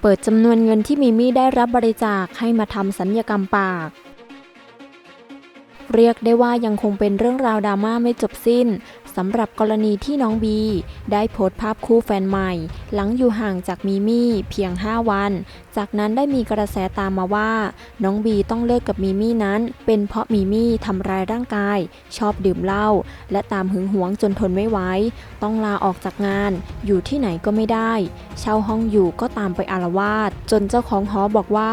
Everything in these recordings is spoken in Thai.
เปิดจำนวนเงินที่มิมี่ได้รับบริจาคให้มาทำสัญญกรรมปาก เรียกได้ว่ายังคงเป็นเรื่องราวดราม่าไม่จบสิ้นสำหรับกรณีที่น้องบี ได้โพสต์ภาพคู่แฟนใหม่ หลังอยู่ห่างจากมิมี่เพียง 5 วัน จากนั้นได้มีกระแสตามมาว่า น้องบีต้องเลิกกับมิมี่นั้น เป็นเพราะมิมี่ทำร้ายร่างกาย ชอบดื่มเหล้าและตามหึงหวงจนทนไม่ไหวต้องลาออกจากงาน อยู่ที่ไหนก็ไม่ได้ เช่าห้องอยู่ก็ตามไปอารวาสจนเจ้าของหอบอกว่า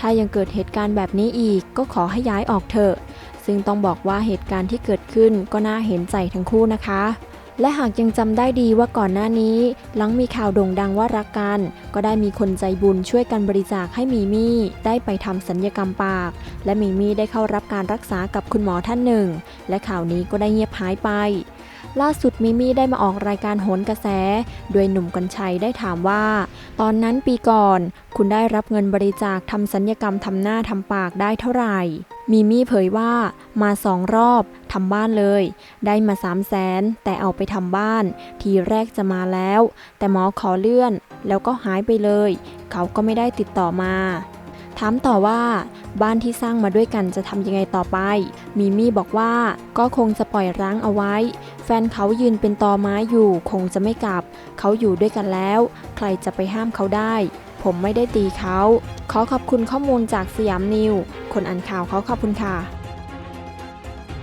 ถ้ายังเกิดเหตุการณ์แบบนี้อีกก็ขอให้ย้ายออกเถอะ ซึ่งต้องบอกว่าเหตุการณ์ที่เกิดขึ้นก็น่าเห็นใจทั้งคู่นะคะและหากยังจำได้ดีว่าก่อนหน้านี้หลังมีข่าวโด่งดังว่ารักกัน ก็ได้มีคนใจบุญช่วยกันบริจาคให้มีมี่ได้ไปทำสัญญกรรมปาก และมีมี่ได้เข้ารับการรักษากับคุณหมอท่านหนึ่ง และข่าวนี้ก็ได้เงียบหายไปล่าสุดมิมี่ได้มาออกรายการโหนกระแส โดยหนุ่มกัญชัยได้ถามว่า ตอนนั้นปีก่อน คุณได้รับเงินบริจาคทำสัญญกรรมทำหน้าทำปากได้เท่าไหร่ มีมี่เผยว่ามาสองรอบทำบ้านเลย ได้มา3 0 0แสนแต่เอาไปทำบ้าน ทีแรกจะมาแล้ว แต่หมอขอเลื่อน แล้วก็หายไปเลย เขาก็ไม่ได้ติดต่อมาถามต่อว่า บ้านที่สร้างมาด้วยกันจะทำยังไงต่อไปมีมี่บอกว่าก็คงจะปล่อยร้างเอาไว้ แฟนเขายืนเป็นตอไม้อยู่คงจะไม่กลับ เขาอยู่ด้วยกันแล้ว ใครจะไปห้ามเขาได้ ผมไม่ได้ตีเขา ขอขอบคุณข้อมูลจากสยามนิว คนอ่านข่าวเขาขอบคุณค่ะ